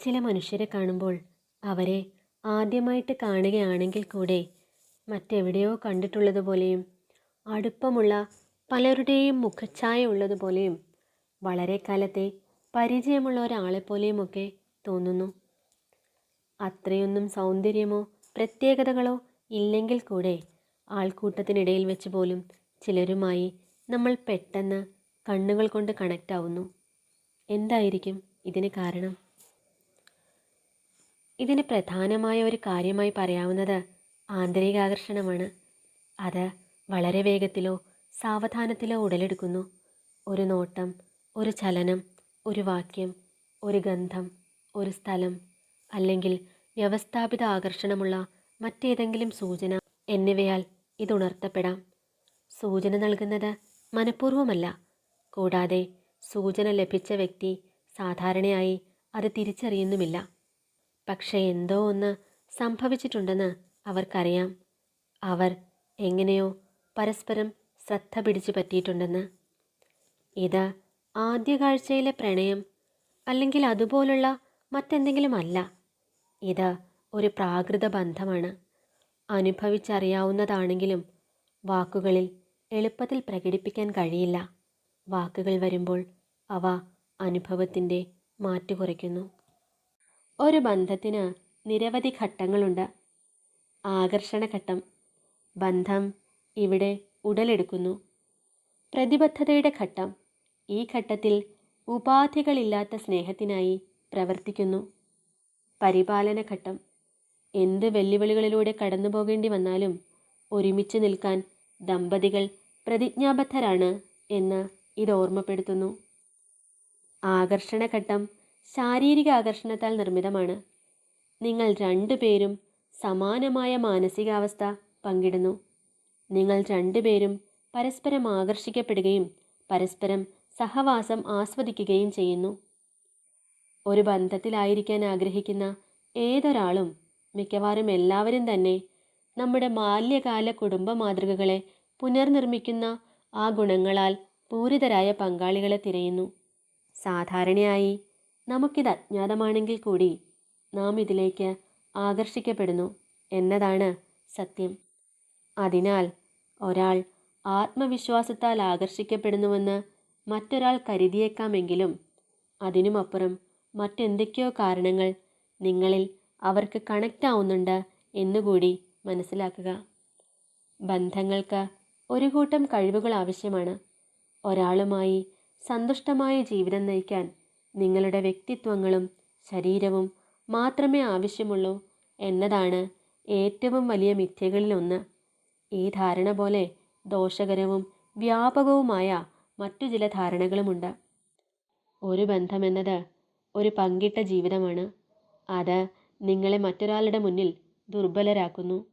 ചില മനുഷ്യരെ കാണുമ്പോൾ അവരെ ആദ്യമായിട്ട് കാണുകയാണെങ്കിൽ കൂടെ മറ്റെവിടെയോ കണ്ടിട്ടുള്ളതുപോലെയും അടുപ്പമുള്ള പലരുടെയും മുഖച്ഛായ ഉള്ളതുപോലെയും വളരെ കാലത്തെ പരിചയമുള്ള ഒരാളെപ്പോലെയുമൊക്കെ തോന്നുന്നു. അത്രയൊന്നും സൗന്ദര്യമോ പ്രത്യേകതകളോ ഇല്ലെങ്കിൽ കൂടെ ആൾക്കൂട്ടത്തിനിടയിൽ വെച്ച് പോലും ചിലരുമായി നമ്മൾ പെട്ടെന്ന് കണ്ണുകൾ കൊണ്ട് കണക്റ്റ് ആവുന്നു. എന്തായിരിക്കും ഇതിന് കാരണം? ഇതിന് പ്രധാനമായ ഒരു കാര്യമായി പറയാവുന്നത് ആന്തരികാകർഷണമാണ്. അത് വളരെ വേഗത്തിലോ സാവധാനത്തിലോ ഉടലെടുക്കുന്നു. ഒരു നോട്ടം ഒരു ചലനം ഒരു വാക്യം ഒരു ഗന്ധം ഒരു സ്ഥലം അല്ലെങ്കിൽ വ്യവസ്ഥാപിത ആകർഷണമുള്ള മറ്റേതെങ്കിലും സൂചന എന്നിവയാൽ ഇതുണർത്തപ്പെടാം. സൂചന നൽകുന്നത് മനഃപൂർവമല്ല. കൂടാതെ സൂചന ലഭിച്ച വ്യക്തി സാധാരണയായി അത് തിരിച്ചറിയുന്നുമില്ല. പക്ഷേ എന്തോ ഒന്ന് സംഭവിച്ചിട്ടുണ്ടെന്ന് അവർക്കറിയാം. അവർ എങ്ങനെയോ പരസ്പരം ശ്രദ്ധ പിടിച്ചു പറ്റിയിട്ടുണ്ടെന്ന്. ഇത് ആദ്യ കാഴ്ചയിലെ പ്രണയം അല്ലെങ്കിൽ അതുപോലുള്ള മറ്റെന്തെങ്കിലും അല്ല ഇത് ഒരു പ്രാകൃത ബന്ധമാണ്. അനുഭവിച്ചറിയാവുന്നതാണെങ്കിലും വാക്കുകളിൽ എളുപ്പത്തിൽ പ്രകടിപ്പിക്കാൻ കഴിയില്ല. വാക്കുകൾ വരുമ്പോൾ അവ അനുഭവത്തിന്റെ മാറ്റു കുറയ്ക്കുന്നു. ഒരു ബന്ധത്തിന് നിരവധി ഘട്ടങ്ങളുണ്ട്. ആകർഷണഘട്ടം ബന്ധം ഇവിടെ ഉടലെടുക്കുന്നു. പ്രതിബദ്ധതയുടെ ഘട്ടം ഈ ഘട്ടത്തിൽ ഉപാധികളില്ലാത്ത സ്നേഹത്തിനായി പ്രവർത്തിക്കുന്നു. പരിപാലന ഘട്ടം എന്ത് വെല്ലുവിളികളിലൂടെ കടന്നു പോകേണ്ടി വന്നാലും ഒരുമിച്ച് നിൽക്കാൻ ദമ്പതികൾ പ്രതിജ്ഞാബദ്ധരാണ് എന്ന് ഇത് ഓർമ്മപ്പെടുത്തുന്നു. ആകർഷണഘട്ടം ശാരീരിക ആകർഷണത്താൽ നിർമ്മിതമാണ്. നിങ്ങൾ രണ്ടുപേരും സമാനമായ മാനസികാവസ്ഥ പങ്കിടുന്നു. നിങ്ങൾ രണ്ടുപേരും പരസ്പരം ആകർഷിക്കപ്പെടുകയും പരസ്പരം സഹവാസം ആസ്വദിക്കുകയും ചെയ്യുന്നു. ഒരു ബന്ധത്തിലായിരിക്കാൻ ആഗ്രഹിക്കുന്ന ഏതൊരാളും മിക്കവാറും എല്ലാവരും തന്നെ നമ്മുടെ ബാല്യകാല കുടുംബ മാതൃകകളെ പുനർനിർമ്മിക്കുന്ന ആ ഗുണങ്ങളാൽ പൂരിതരായ പങ്കാളികളെ തിരയുന്നു. സാധാരണയായി നമുക്കിത് അജ്ഞാതമാണെങ്കിൽ കൂടി നാം ഇതിലേക്ക് ആകർഷിക്കപ്പെടുന്നു എന്നതാണ് സത്യം. അതിനാൽ ഒരാൾ ആത്മവിശ്വാസത്താൽ ആകർഷിക്കപ്പെടുന്നുവെന്ന് മറ്റൊരാൾ കരുതിയേക്കാമെങ്കിലും അതിനുമപ്പുറം മറ്റെന്തൊക്കെയോ കാരണങ്ങൾ നിങ്ങളിൽ അവർക്ക് കണക്റ്റ് ആവുന്നുണ്ട് എന്നുകൂടി മനസ്സിലാക്കുക. ബന്ധങ്ങൾക്ക് ഒരു കൂട്ടം കഴിവുകൾ ആവശ്യമാണ്. ഒരാളുമായി സന്തുഷ്ടമായ ജീവിതം നയിക്കാൻ നിങ്ങളുടെ വ്യക്തിത്വങ്ങളും ശരീരവും മാത്രമേ ആവശ്യമുള്ളൂ എന്നതാണ് ഏറ്റവും വലിയ മിഥ്യകളിലൊന്ന്. ഈ ധാരണ പോലെ ദോഷകരവും വ്യാപകവുമായ മറ്റു ചില ധാരണകളുമുണ്ട്. ഒരു ബന്ധമെന്നത് ഒരു പങ്കിട്ട ജീവിതമാണ്. അത് നിങ്ങളെ മറ്റൊരാളുടെ മുന്നിൽ ദുർബലരാക്കുന്നു.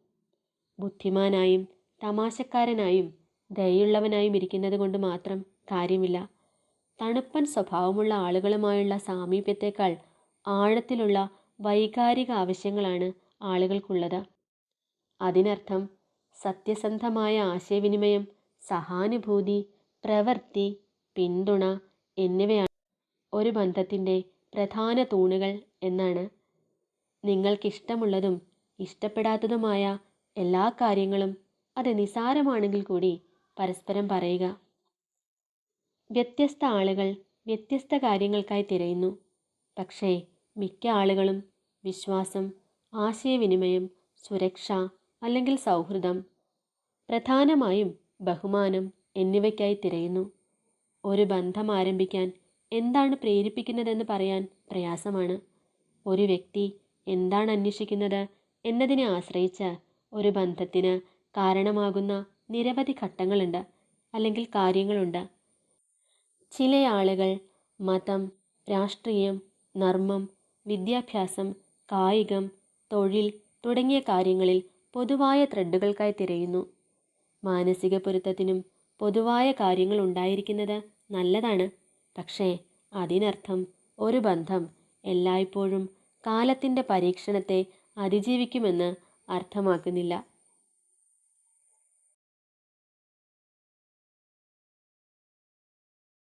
ബുദ്ധിമാനായും തമാശക്കാരനായും ദയുള്ളവനായും ഇരിക്കുന്നത് കൊണ്ട് മാത്രം കാര്യമില്ല. തണുപ്പൻ സ്വഭാവമുള്ള ആളുകളുമായുള്ള സാമീപ്യത്തേക്കാൾ ആഴത്തിലുള്ള വൈകാരിക ആവശ്യങ്ങളാണ് ആളുകൾക്കുള്ളത്. അതിനർത്ഥം സത്യസന്ധമായ ആശയവിനിമയം സഹാനുഭൂതി പ്രവൃത്തി പിന്തുണ എന്നിവയാണ് ഒരു ബന്ധത്തിന്റെ പ്രധാന തൂണുകൾ എന്നാണ്. നിങ്ങൾക്കിഷ്ടമുള്ളതും ഇഷ്ടപ്പെടാത്തതുമായ എല്ലാ കാര്യങ്ങളും അത് നിസാരമാണെങ്കിൽ കൂടി പരസ്പരം പറയുക. വ്യത്യസ്ത ആളുകൾ വ്യത്യസ്ത കാര്യങ്ങൾക്കായി തിരയുന്നു. പക്ഷേ മിക്ക ആളുകളും വിശ്വാസം ആശയവിനിമയം സുരക്ഷ അല്ലെങ്കിൽ സൗഹൃദം പ്രധാനമായും ബഹുമാനം എന്നിവയ്ക്കായി തിരയുന്നു. ഒരു ബന്ധം ആരംഭിക്കാൻ എന്താണ് പ്രേരിപ്പിക്കുന്നതെന്ന് പറയാൻ പ്രയാസമാണ്. ഒരു വ്യക്തി എന്താണ് അന്വേഷിക്കുന്നത് എന്നതിനെ ആശ്രയിച്ച് ഒരു ബന്ധത്തിന് കാരണമാകുന്ന നിരവധി ഘട്ടങ്ങളുണ്ട് അല്ലെങ്കിൽ കാര്യങ്ങളുണ്ട്. ചില ആളുകൾ മതം രാഷ്ട്രീയം നർമ്മം വിദ്യാഭ്യാസം കായികം തൊഴിൽ തുടങ്ങിയ കാര്യങ്ങളിൽ പൊതുവായ ത്രെഡുകൾക്കായി തിരയുന്നു. മാനസിക പൊരുത്തത്തിനും പൊതുവായ കാര്യങ്ങൾ ഉണ്ടായിരിക്കുന്നത് നല്ലതാണ്. പക്ഷേ അതിനർത്ഥം ഒരു ബന്ധം എല്ലായ്പ്പോഴും കാലത്തിന്റെ പരീക്ഷണത്തെ അതിജീവിക്കുമെന്ന് അർത്ഥമാക്കുന്നില്ല.